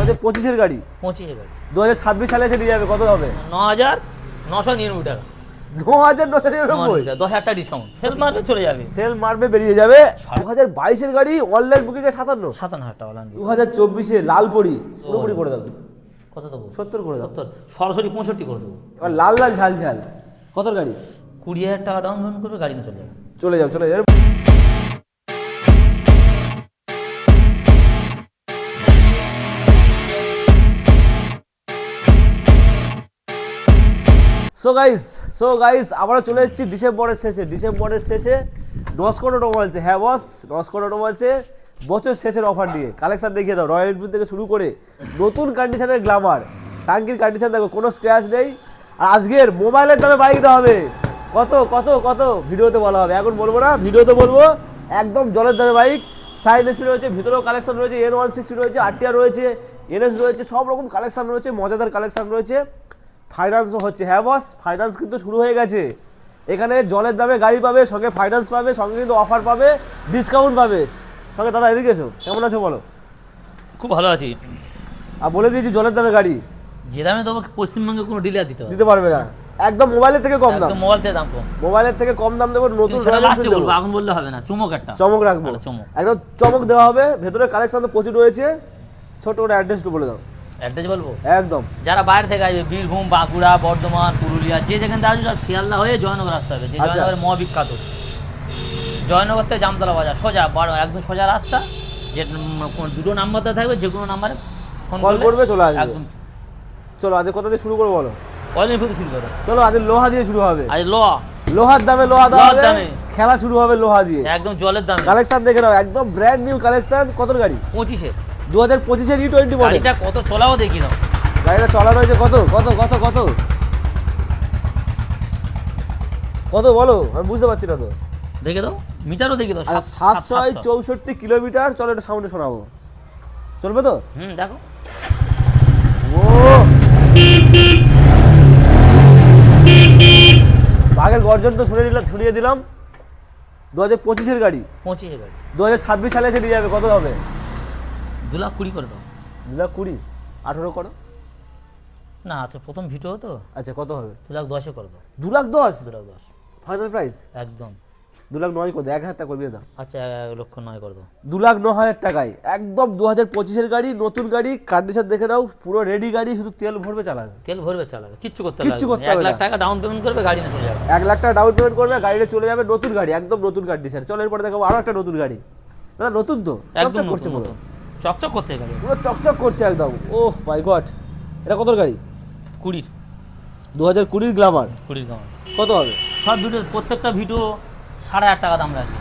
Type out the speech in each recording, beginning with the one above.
হাজার পঁচিশের গাড়ি? পঁচিশে গাড়ি। দু হাজার ছাব্বিশ সালে এসে নিয়ে যাবে কত হবে? ন হাজার নশো নিরানব্বই টাকা। ন হাজার নশো নিরানব্বই? দশ হাজার টাকা ডিসকাউন্ট সেল মারবে চলে যাবে। সেল মারবে বেরিয়ে যাবে। দু হাজার বাইশের গাড়ি অনলাইন বুকিং এ সাতান্ন। সাতান্ন হাজার টাকা দু হাজার চব্বিশে লালপরি পুরোপুরি করে দেবো কত দেবো? সত্তর করে দাও। সত্তর। সরাসরি পঁয়ষট্টি করে দেবো। এবার লাল লাল ঝাল ঝাল। কত গাড়ি? কুড়ি হাজার টাকা ডাউন পেমেন্ট করবে গাড়ি নিয়ে চলে যাবে। চলে যাও চলে যাও। সো গাইস সো গাইস আবারও চলে এসেছি ডিসেম্বরের শেষে। ডিসেম্বরের শেষে নস্কর অটোমোবাইলসে হ্যাঁ বস নস্কর অটোমোবাইলসে বছর শেষের অফার দিয়ে। কালেকশন দেখিয়ে দাও। রয়্যাল এনফিল্ড থেকে শুরু করে নতুন কন্ডিশনের গ্লামার টাঙ্কির কন্ডিশন দেখো, কোনো স্ক্র্যাচ নেই। আর আজকের মোবাইলের দামে বাইক দিতে হবে। কত কত কত? ভিডিওতে বলা হবে। এখন বলব না, ভিডিওতে বলব। একদম জলের দামে বাইক সাইড স্পিড রয়েছে, ভিতরেও কালেকশন রয়েছে এন ওয়ান সিক্সটি রয়েছে আরটিআর রয়েছে এনএস রয়েছে, সব রকম কালেকশন রয়েছে, মজাদার কালেকশন রয়েছে। ফাইন্যান্সও হচ্ছে। হ্যাঁ বস ফাইন্যান্স কিন্তু শুরু হয়ে গেছে। এখানে জলের দামে গাড়ি পাবে সঙ্গে ফাইন্যান্স পাবে সঙ্গে কিন্তু অফার পাবে ডিসকাউন্ট পাবে। সঙ্গে দাদা এদিকে এসো। কেমন আছো বলো? খুব ভালো আছি। আর বলে দিয়েছি জলের দামে গাড়ি। যে দামে দেবো পশ্চিমবঙ্গে কোনো ডিলার দিতে দিতে পারবে না। একদম মোবাইলের থেকে কম দাম। মোবাইল থেকে দাম কম। মোবাইলের থেকে কম দাম দেবো নতুন সেটা লাস্টে বলব এখন বললে হবে না। চুমক একটা। চমক রাখব। চমক। একদম চমক দেওয়া হবে। ভেতরে কালেকশন তো প্রচুর রয়েছে। ছোট করে অ্যাড্রেসটা বলে দাও। অ্যাড্রেস বলব? একদম। যারা বাইরে থেকে আসবে বীরভূম বাঁকুড়া বর্ধমান পুরুলিয়া যে যেখান থেকে আসবে সব শিয়ালদা হয়ে জয়নগর আসতে হবে যে আচ্ছা। জয়নগরের মহাবিখ্যাত। জয়নগর থেকে জামতলা বাজার সোজা বারো একদম সোজা রাস্তা যে দুটো নাম্বার দেওয়া থাকবে যে কোনো নাম্বারে ফোন কল করবে চলে আসবে। একদম। চলো আজ কোথা দিয়ে শুরু করব বলো? অনলাইন ফুটে শুরু করো। চলো আজ লোহা দিয়ে শুরু হবে। আজ ল লোহার দামে লোহা দামে। খেলা শুরু হবে লোহা দিয়ে। একদম জলের দাম। কালেকশন দেখে নাও একদম ব্র্যান্ড নিউ কালেকশন। কত গাড়ি? পঁচিশে। দু হাজার পঁচিশের ই টোয়েন্টি মডেল গাড়িটা কত চলাও দেখি দাও গাড়িটা চলা রয়েছে কত? কত? কত? কত? কত বলো? আমি বুঝতে পারছি না তো। দেখে দাও মিটারও দেখে দাও আচ্ছা সাত- সাত- সাতশো। চৌষট্টি কিলোমিটার চলো এটা সাউন্ডে শোনাবো। চলবে তো? হুম দেখো। ও! বাঘের গর্জন তো শুনে নিলাম শুনিয়ে দিলাম। দু হাজার পঁচিশের গাড়ি। পঁচিশে গাড়ি। দু হাজার ছাব্বিশ সালে এসে নিয়ে যাবে কত হবে? দু লাখ কুড়ি করে দাও। দু লাখ কুড়ি? আঠেরো করো। না আচ্ছা প্রথম ভিডিও তো। আচ্ছা কত হবে? দু লাখ দশে করে দাও। দু লাখ দশ? দু লাখ দশ। ফাইনাল প্রাইস একদম। দু লাখ নয় করে দাও, এক হাজার টাকা কমিয়ে দাও। আচ্ছা এক লক্ষ নয় করে দাও। দু লাখ ন হাজার টাকায়। একদম দু হাজার পঁচিশের গাড়ি নতুন গাড়ি কন্ডিশন দেখে নাও পুরো রেডি গাড়ি শুধু তেল ভরবে চালাবে। তেল ভরবে চালাবে কিচ্ছু করতে কিচ্ছু করতে না। এক লাখ টাকা ডাউন পেমেন্ট করবে গাড়ি নিয়ে চলে যাবে। এক লাখ টাকা ডাউন পেমেন্ট করবে গাড়িটা চলে যাবে নতুন গাড়ি একদম নতুন কন্ডিশন চলো এরপরে দেখাবো আরও একটা নতুন গাড়ি। দাদা নতুন তো? একদম করছে নতুন। চকচক করতে গাড়ি পুরো চকচক করছে একদম। ও মাই গড এটা কত গাড়ি? কুড়ির। দু হাজার কুড়ির গ্লামার? কুড়ির দাম কত হবে? সব ভিডিও প্রত্যেকটা ভিডিও সাড়ে আট টাকা দাম রাখবে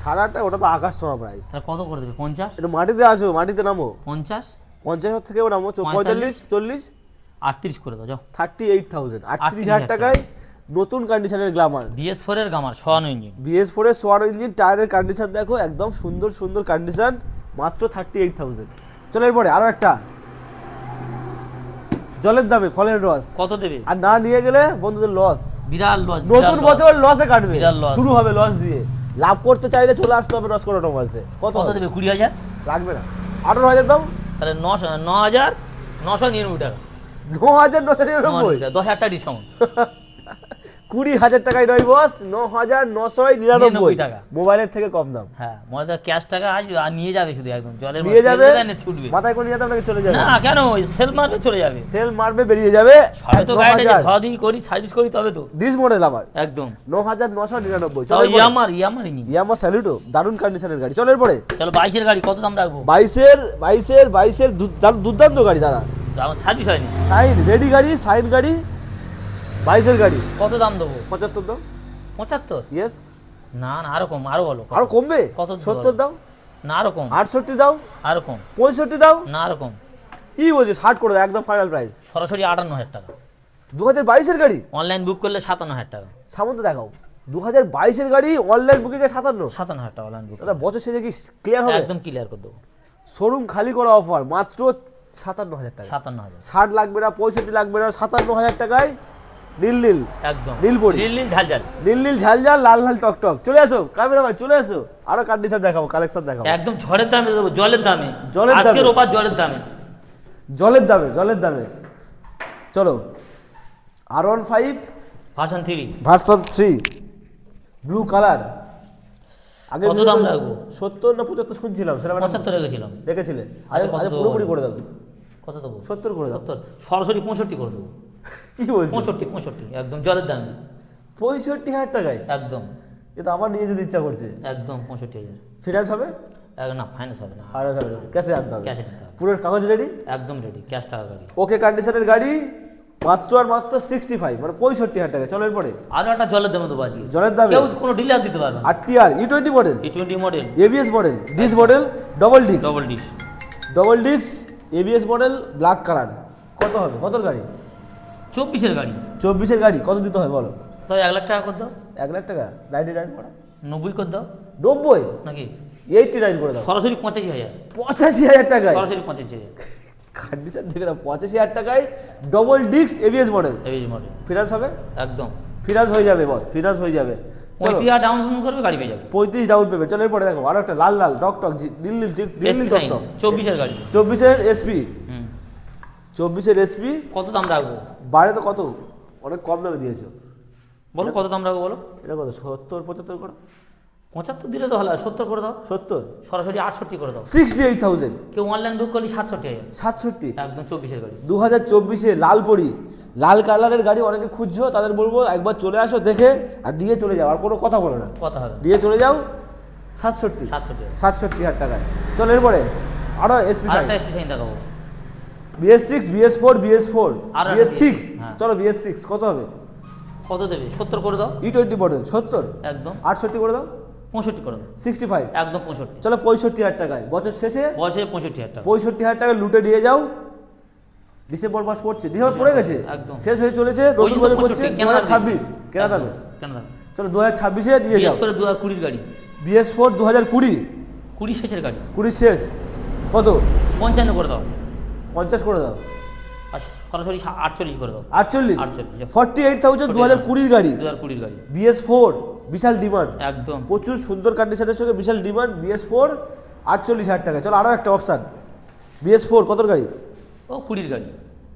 সাড়ে আটটা ওটা তো আকাশ সময় প্রাইস তাহলে কত করে দেবে? পঞ্চাশ? এটা মাটিতে আসো মাটিতে নামো। পঞ্চাশ? পঞ্চাশ থেকেও নামো পঁয়তাল্লিশ চল্লিশ? আটত্রিশ করে দাও যাও। Thirty eight thousand. আটত্রিশ হাজার টাকায় নতুন কন্ডিশনের গ্লামার। বিএস ফোরের গামার সোয়ানো ইঞ্জিন। বিএস ফোরের সোয়ার ইঞ্জিন টায়ারের কন্ডিশন দেখো একদম সুন্দর সুন্দর কন্ডিশন মাত্র থার্টি এইট থাউজেন্ড চলো এরপরে আরও একটা। জলের দামে ফলের রস কত দেবে? আর না নিয়ে গেলে বন্ধুদের লস বিরাট লস নতুন বছর লসে কাটবে। শুরু হবে লস দিয়ে। লাভ করতে চাইলে চলে আসতে হবে রস করে অটোমাইলসে কত কত দেবে? কুড়ি হাজার? লাগবে না। আঠারো হাজার দাম তাহলে নশো ন হাজার নশো নিরানব্বই টাকা। ন হাজার নশো নিরানব্বই। দশ হাজার টাকা ডিসকাউন্ট কুড়ি হাজার টাকায় নয় বস ন হাজার নশো নিরানব্বই টাকা। মোবাইলের থেকে কম দাম। হ্যাঁ মনে ক্যাশ টাকা আসবে আর নিয়ে যাবে শুধু একদম জলের নিয়ে যাবে? ছুটবে। মাথায় করে যেতে আপনাকে চলে যাবে। না কেন? সেল মারবে চলে যাবে। সেল মারবে বেরিয়ে যাবে। সবে তো গাড়িটা। ধোয়া করি সার্ভিস করি তবে তো। ডিস মডেল আমার একদম। ন হাজার নশো নিরানব্বই চলো ইয়ামার ইয়ামারই নি ইয়ামা স্যালুটো দারুণ কন্ডিশনের গাড়ি। চলো এরপরে। চলো বাইশের গাড়ি কত দাম রাখব? বাইশের বাইশের বাইশের দুর্দান্ত গাড়ি দাদা। সার্ভিস হয়নি। সাইড রেডি গাড়ি সাইড গাড়ি। বাইশের গাড়ি। কত দাম দেবো? পঁচাত্তর দাও। পঁচাত্তর? ইয়েস না না আরও কম আরও বলো? আরও কমবে? কত সত্তর দাও। না আরও কম। আটষট্টি দাও। আরও কম। পঁয়ষট্টি দাও। না আরও কম। কি বলছে ষাট করে দাও একদম ফাইনাল প্রাইস সরাসরি আটান্ন হাজার টাকা। দু হাজার বাইশের গাড়ি? অনলাইন বুক করলে সাতান্ন হাজার টাকা। সামন্ত দেখাও। দু হাজার বাইশের গাড়ি অনলাইন বুকিং সাতান্ন। সাতান্ন হাজার টাকা অনলাইন বুক দাদা বছর শেষে কি ক্লিয়ার হবে? একদম ক্লিয়ার করে দেবো। শোরুম খালি করা অফার মাত্র সাতান্ন হাজার টাকা। সাতান্ন হাজার। ষাট লাগবে না পঁয়ষট্টি লাগবে না সাতান্ন হাজার টাকায় নীল নীল। একদম। নীল নীল ঝাল ঝাল। নীল নীল ঝাল ঝাল লাল লাল টক টক। চলে আসো ক্যামেরা ভাই চলে আসো। আরও কন্ডিশন দেখাবো কালেকশন দেখাবো। একদম ঝড়ের দামে দেবো জলের দামে। জলের দামে। আজকের ওপার জলের দামে। জলের দামে জলের দামে। চলো। R one five version three version three blue colour আগে কত দাম রাখব? সত্তর না পঁচাত্তর শুনছিলাম সেটা পঁচাত্তর রেখেছিলাম রেখেছিলে আজ দেবো? পুরোপুরি করে দাও। কত দেবো? সত্তর করে সত্তর। সরাসরি পঁয়ষট্টি করে দেবো। কি বলছো? পঁয়ষট্টি পঁয়ষট্টি একদম জলের দামে। পঁয়ষট্টি হাজার টাকায়? একদম। এ তো আমার নিয়ে যেতে ইচ্ছা করছে। একদম পঁয়ষট্টি হাজার। ফিনান্স হবে? না ফাইন্যান্স হবে না। ফাইন্যান্স হবে ক্যাশে আনতে হবে। ক্যাশে নিতে হবে। পুরো কাগজ রেডি একদম রেডি ক্যাশ টাকা গাড়ি ওকে কন্ডিশনের গাড়ি মাত্র আর মাত্র সিক্সটি ফাইভ মানে পঁয়ষট্টি হাজার টাকা চলো এরপরে। আরও একটা জলের দামে দেবো আজকে। জলের দামে? কেউ কোনো ডিলার দিতে পারবে R T R E twenty model E twenty model ABS model disc model double disc double dish double disc ABS model black colour কত হবে? কত গাড়ি? চব্বিশের গাড়ি। চব্বিশের গাড়ি কত দিতে হয় বলো? তো এক লাখ টাকা করে দাও। এক লাখ টাকা? নাইনটি নাইন করা? নব্বই করে দাও। নব্বই? নাকি? এইটটি নাইন করে দাও। সরাসরি পঁচাশি হাজার। পঁচাশি হাজার টাকায়? সরাসরি পঁচাশি হাজার। কন্ডিশন দেখে না পঁচাশি হাজার টাকায় double disc ABS model ABS model finance হবে? একদম। ফিনান্স হয়ে যাবে বস ফিনান্স হয়ে যাবে। পঁয়ত্রিশ হাজার ডাউন পেমেন্ট করবে গাড়ি পেয়ে যাবে। পঁয়ত্রিশ ডাউন পেমেন্ট চলো এরপরে দেখো আরও একটা লাল লাল টক টক এসপি নীল টক টক চব্বিশের গাড়ি। চব্বিশের এসপি চব্বিশের এসপি কত দাম রাখব? বাইরে তো কত? অনেক কম দামে দিয়েছ। বলো কত দাম রাখব বলো? এটা কত? সত্তর পঁচাত্তর করো? পঁচাত্তর দিলে তো ভালো সত্তর করে দাও। সত্তর? সরাসরি আটষট্টি করে দাও। সিক্সটি এইট থাউজেন্ড কেউ অনলাইন বুক করলে সাতষট্টি হাজার সাতষট্টি? একদম চব্বিশের গাড়ি। দু হাজার চব্বিশে লাল পরি লাল কালারের গাড়ি অনেকে খুঁজছো তাদের বলব একবার চলে আসো দেখে আর দিয়ে চলে যাও আর কোনো কথা বলো না। কথা হবে। দিয়ে চলে যাও সাতষট্টি। সাতষট্টি। সাতষট্টি হাজার টাকায়। চলো এরপরে আরও এসপি আর এসপি সাইন দেখাবো। BS six BS four BS four আরও বিএস সিক্স হ্যাঁ। চলো বিএস সিক্স কত হবে? কত দেবে? সত্তর করে দাও। ই টোয়েন্টি মডেল সত্তর? একদম। আটষট্টি করে দাও। পঁয়ষট্টি করে দাও। সিক্সটি ফাইভ একদম পঁয়ষট্টি। চলো পঁয়ষট্টি হাজার টাকায়। বছর শেষে বয়সে পঁয়ষট্টি হাজার টাকা। পঁয়ষট্টি হাজার টাকা লুটে নিয়ে যাও। ডিসেম্বর মাস পড়ছে। ডিসেম্বর পড়ে গেছে। একদম। শেষ হয়ে চলেছে। নতুন বছর পড়ছে। 65 দু হাজার ছাব্বিশ। কেনা দামে চলো দু হাজার ছাব্বিশে বিশেষ যাও। দু হাজার কুড়ির গাড়ি। বিএস ফোর দু হাজার কুড়ি। কুড়ি শেষের গাড়ি। কুড়ি শেষ। কত? পঞ্চান্ন করে দাও। পঞ্চাশ করে দাও। সরাসরি আটচল্লিশ করে দাও। আটচল্লিশ? আটচল্লিশ। ফর্টি এইট থাউজেন্ড দু হাজার কুড়ির গাড়ি। দু হাজার কুড়ির গাড়ি। বিএস ফোর বিশাল ডিমান্ড একদম। প্রচুর সুন্দর কন্ডিশনের সঙ্গে বিশাল ডিমান্ড বিএস ফোর আটচল্লিশ হাজার টাকা। চলো আরও একটা অপশান বিএস ফোর কতর গাড়ি? ও কুড়ির গাড়ি।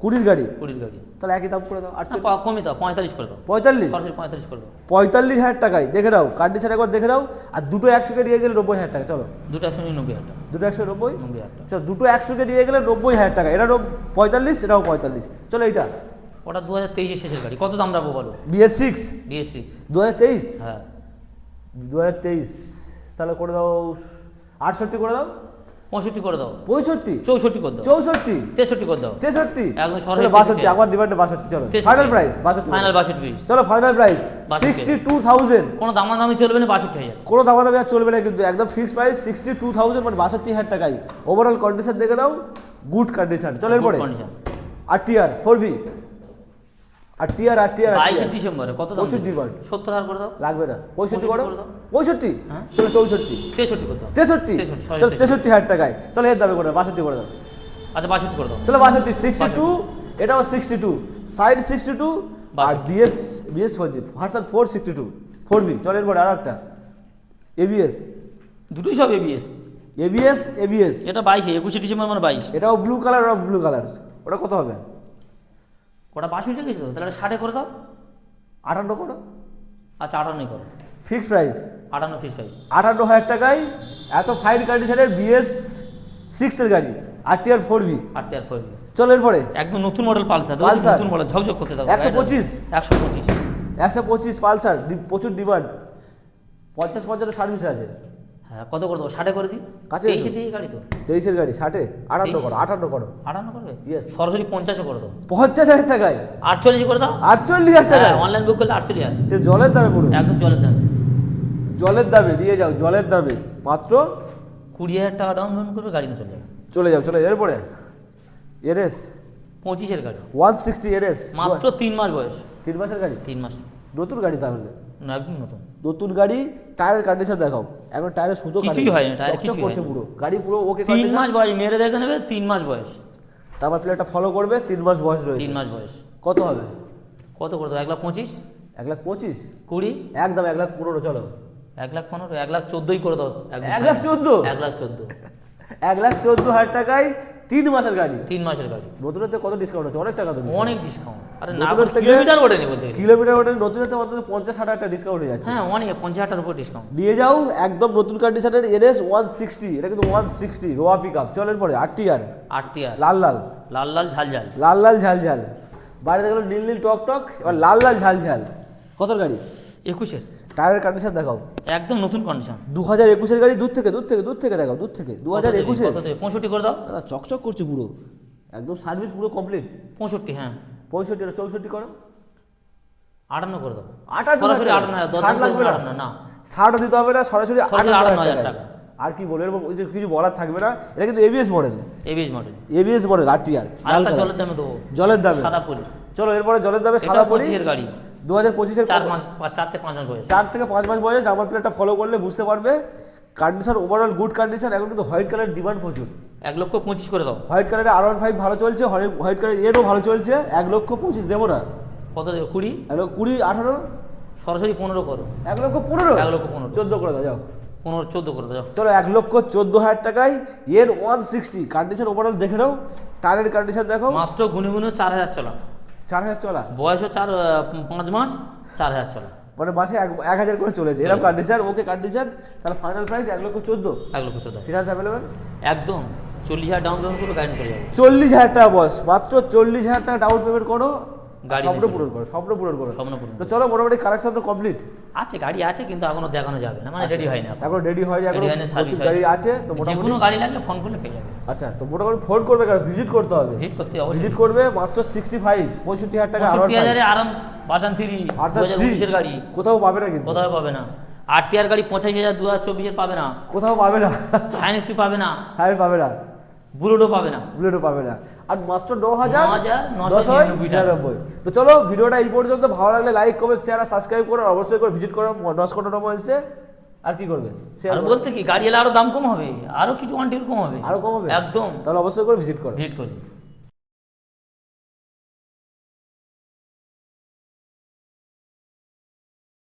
কুড়ির গাড়ি? কুড়ির গাড়ি। তাহলে একই দাম করে দাও পা- কমই দাও পঁয়তাল্লিশ করে দাও। পঁয়তাল্লিশ? সরাসরি পঁয়তাল্লিশ করে দাও। পঁয়তাল্লিশ হাজার টাকায় দেখে নাও কন্ডিশন একবার দেখে নাও আর দুটো একশোকে নিয়ে গেলে নব্বই হাজার টাকা চলো। দুটো একশো নিরানব্বই হাজার টাকা। দুটো একশো নব্বই? নব্বই হাজার টাকা। চলো দুটো একশোকে নিয়ে গেলে নব্বই হাজার টাকা এটা পঁয়তাল্লিশ এটাও পঁয়তাল্লিশ। চলো এইটা। ওটা দু হাজার তেইশের শেষের গাড়ি। কত দাম রাখব বলো? BS six. ডিএসসি দু হাজার তেইশ? হ্যাঁ। দু হাজার তেইশ তাহলে করে দাও আটষট্টি করে দাও। পঁয়ষট্টি করে দাও। পঁয়ষট্টি? চৌষট্টি করে দাও। চৌষট্টি? তেষট্টি করে দাও। তেষট্টি? একদম সরাসরি বাষট্টি 63 আমার ডিমান্ডে বাষট্টি চলো। ফাইনাল প্রাইস বাষট্টি ফাইনাল বাষট্টি পিস চলো final price 62 sixty two thousand কোনো দামাদামি চলবে না বাষট্টি হাজার। কোনো দামা দামি আর চলবে না কিন্তু একদম fixed price sixty two thousand মানে বাষট্টি হাজার টাকাই ওভারঅল কন্ডিশন দেখে নাও গুড কন্ডিশন চলো এরপরে। R TR four V R TR R TR বাইশে ডিসেম্বরে কত দেবে? demand। সত্তর হাজার করে দাও। লাগবে না। পঁয়ষট্টি 65 করো পঁয়ষট্টি? হ্যাঁ। চলো চৌষট্টি। তেষট্টি করে দাও। তেষট্টি? চলো তেষট্টি। হাজার টাকায়। চলো এর দামে করে দাও বাষট্টি করে দাও। আচ্ছা বাষট্টি করে দাও। চলো বাষট্টি সিক্সটি টু এটাও sixty two side sixty two আর 62 বিএস বিএস বলছি version four sixty two four V চলো এরপরে আরও একটা। এবিএস দুটোই সব এবিএস এবিএস এবিএস এটা বাইশে একুশে ডিসেম্বর মানে বাইশ। এটাও ব্লু কালার ওটা ব্লু কালার ওটা কত হবে? বাষট্টি গেছে তো? তাহলে ষাটে করে দাও। আটান্ন করো। আচ্ছা আটান্নই করো। ফিক্সড প্রাইস আটান্ন ফিস প্রাইস আটান্ন হাজার টাকায় এত ফাইন কন্ডিশনের বিএস সিক্সের গাড়ি R TR four V R TR four V চলো এরপরে। একদম নতুন মডেল পালসার। Pulsar। নতুন মডেল ঝকঝক করতে দাও। 125 একশো পঁচিশ। একশো পঁচিশ পালসার প্রচুর ডিমান্ড পঞ্চাশ পঞ্চান্ন সার্ভিস আছে। হ্যাঁ কত করে দেবো? ষাটে করে দিই? কাছে তেইশে। দিয়ে গাড়ি তো? তেইশের গাড়ি ষাটে? আটান্ন করো আটান্ন করো। আটান্ন করবে. সরাসরি পঞ্চাশে করে দাও। পঞ্চাশ হাজার টাকায়? আটচল্লিশ করে দাও? আটচল্লিশ হাজার টাকায়? অনলাইন বুক করলে আটচল্লিশ হাজার। জলের দামে পুরো একদম জলের দাম। জলের দামে দিয়ে যাও জলের দামে। মাত্র কুড়ি হাজার টাকা ডাউন পেমেন্ট করবে গাড়ি চলে যাবে। চলে যাও চলে যাও। এরপরে? এরএস? পঁচিশের গাড়ি। One sixty RS. মাত্র তিন মাস বয়স। তিন মাসের গাড়ি? তিন মাস। নতুন গাড়ি তাহলে? না একদম নতুন। নতুন গাড়ি টায়ারের কন্ডিশন দেখাও। এখন টায়ারের সুতো কিছুই কাটেনি। হয়নি, টায়ার কিছুই করছে পুরো। গাড়ি পুরো ওকে তিন মাস বয়স মেরে দেখে নেবে তিন মাস বয়স। তারপর প্লেয়ারটা ফলো করবে তিন মাস বয়স রয়েছে। তিন মাস বয়স। কত হবে? কত করে দেবো? এক লাখ পঁচিশ? এক লাখ পঁচিশ? কুড়ি? একদম এক লাখ পনেরো চলো। এক লাখ পনেরো? এক লাখ চোদ্দোই করে দাও। এক লাখ চোদ্দ? এক লাখ চোদ্দ। এক লাখ চোদ্দ হাজার টাকায় তিন মাসের গাড়ি। তিন মাসের গাড়ি। নতুনের কত ডিসকাউন্ট আছে? অনেক টাকা তো অনেক ডিসকাউন্ট আরে না কিলোমিটার ওঠেনি বলতে কিলোমিটার ওটা নতুনের থেকে পঞ্চাশ ষাট একটা ডিসকাউন্ট হয়ে যাচ্ছে। হ্যাঁ অনেক পঞ্চাশ হাজার উপর ডিসকাউন্ট নিয়ে যাও একদম নতুন কন্ডিশনের এনএস ওয়ান সিক্সটি এটা কিন্তু ওয়ান সিক্সটি রোয়া পিক আপ চলেন পরে আটটি আর আটটি আর লাল লাল। লাল লাল ঝাল ঝাল। লাল লাল ঝাল ঝাল। বাইরে দেখল নীল নীল টক টক এবার লাল লাল ঝাল ঝাল। কত গাড়ি? একুশের। টায়ারের কন্ডিশন দেখাও। একদম নতুন কন্ডিশন দু হাজার একুশের গাড়ি দূর থেকে দূর থেকে দূর থেকে দেখাও দূর থেকে। দু হাজার একুশে পঁয়ষট্টি করে দাও। দাদা চকচক করছে পুরো। একদম সার্ভিস পুরো কমপ্লিট পঁয়ষট্টি হ্যাঁ। পঁয়ষট্টি চৌষট্টি করো। আটান্ন করে দাও। আটান্ন সরাসরি আটান্ন ষাট লাগবে না? না। ষাটও দিতে হবে না সরাসরি আটান্ন হাজার টাকা। আর কি বলব এরকম ওই যে কিছু বলার থাকবে না এটা কিন্তু ABS model ABS model ABS model R T R জলের দামে দেবো। জলের দামে। সাদা পরি। চলো এরপরে জলের দামে সাদা পঁচিশের গাড়ি। দু হাজার পঁচিশের চার চার থেকে পাঁচ মাস বয়স। চার থেকে পাঁচ মাস বয়স আমার প্লেটটা ফলো করলে বুঝতে পারবে কন্ডিশন ওভারঅল গুড কন্ডিশন এখন কিন্তু হোয়াইট কালার ডিমান্ড প্রচুর। এক লক্ষ পঁচিশ করে দাও। হোয়াইট কালারের আর ওয়ান ফাইভ ভালো চলছে হোয়াইট কালার এরও ভালো চলছে এক লক্ষ পঁচিশ দেবো না। কত দেবে? কুড়ি? এক লক্ষ কুড়ি আঠারো? সরাসরি পনেরো করো। এক লক্ষ পনেরো? এক লক্ষ পনেরো। চোদ্দ করে দাও যাও। পনেরো চোদ্দ করে দাও। চলো এক লক্ষ চোদ্দ হাজার টাকায় এর ওয়ান সিক্সটি কন্ডিশন ওভারঅল দেখে নাও টায়ারের কন্ডিশন দেখো। মাত্র গুনে গুনে চার হাজার চলা। চার হাজার চলা। বয়সও চার পাঁচ মাস চার হাজার চলা। মানে মাসে এক হাজার করে চলেছে। এরকম কন্ডিশন ওকে কন্ডিশন তাহলে ফাইনাল প্রাইস এক লক্ষ চোদ্দ। এক লক্ষ চোদ্দ। ফিনান্স অ্যাভেলেবেল একদম। চল্লিশ হাজার ডাউন পেমেন্ট করে গাড়ি চলে যাবে। চল্লিশ হাজার টাকা বস মাত্র চল্লিশ হাজার টাকা ডাউন পেমেন্ট করো। গাড়ি স্বপ্ন নিয়ে পূরণ করো স্বপ্ন পূরণ করো। স্বপ্ন পূরণ তো চলো মোটামুটি কালেকশন তো কমপ্লিট আছে গাড়ি আছে কিন্তু এখনও দেখানো যাবে না মানে রেডি হয়নি এখন। এখন রেডি এখন প্রচুর গাড়ি আছে তো যে মোটামুটি কোনো গাড়ি লাগলে ফোন করলে পেয়ে যাবে। আচ্ছা তো মোটামুটি ফোন করবে কারণ ভিজিট করতে হবে। ভিজিট করতে ভিজিট করবে মাত্র সিক্সটি ফাইভ পঁয়ষট্টি হাজার টাকা পঁয়ষট্টি হাজারে আরাম বাসান থ্রি দু হাজার উনিশের গাড়ি। কোথাও পাবে না কিন্তু। কোথাও পাবে না। আর টিআর গাড়ি পঁচাশি হাজার দু হাজার চব্বিশের পাবে না। কোথাও পাবে না। সাইন্সি পাবে না। সাহেব পাবে না। বুলেটও পাবে না। বুলেটও পাবে না। আর মাত্র ন হাজার 9,999 দশ নিরানব্বই তো চলো ভিডিওটা এই পর্যন্ত। ভালো লাগলে লাইক কমেন্ট শেয়ার আর সাবস্ক্রাইব করো। অবশ্যই করে ভিজিট করো দশ কোটি মোবাইলসে আর কি করবে? আর বলতে কি গাড়ি এলে আরও দাম কম হবে। আরও কিছু কোয়ান্টিটি কম হবে। আরও কম হবে? একদম। তাহলে অবশ্যই করে ভিজিট করো। ভিজিট করি।